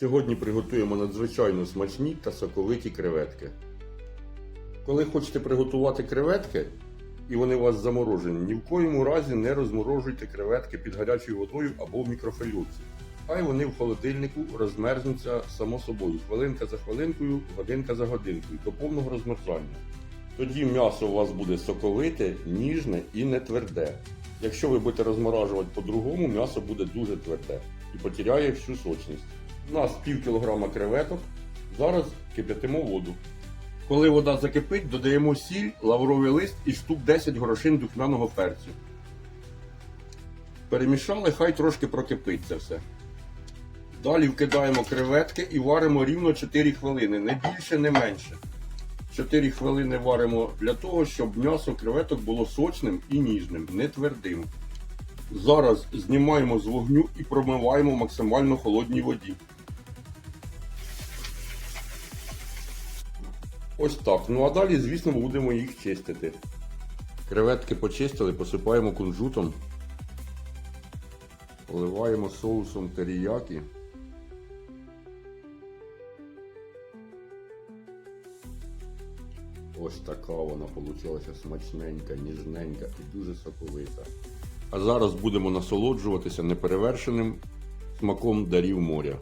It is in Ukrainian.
Сьогодні приготуємо надзвичайно смачні та соковиті креветки. Коли хочете приготувати креветки і вони у вас заморожені, ні в коєму разі не розморожуйте креветки під гарячою водою або в мікрофильовці. Хай вони в холодильнику розмерзнуться само собою, хвилинка за хвилинкою, годинка за годинкою, до повного розмерзання. Тоді м'ясо у вас буде соковите, ніжне і не тверде. Якщо ви будете розморажувати по-другому, м'ясо буде дуже тверде і потеряє всю сочність. У нас пів кілограма креветок. Зараз кип'ятимо воду. Коли вода закипить, додаємо сіль, лавровий лист і штук 10 горошин духмяного перцю. Перемішали, хай трошки прокипить це все. Далі вкидаємо креветки і варимо рівно 4 хвилини, не більше, не менше. 4 хвилини варимо для того, щоб м'ясо креветок було сочним і ніжним, не твердим. Зараз знімаємо з вогню і промиваємо в максимально холодній воді. Ось так. Ну а далі, звісно, будемо їх чистити. Креветки почистили, посипаємо кунжутом. Поливаємо соусом теріякі. Ось така вона вийшла смачненька, ніжненька і дуже соковита. А зараз будемо насолоджуватися неперевершеним смаком дарів моря.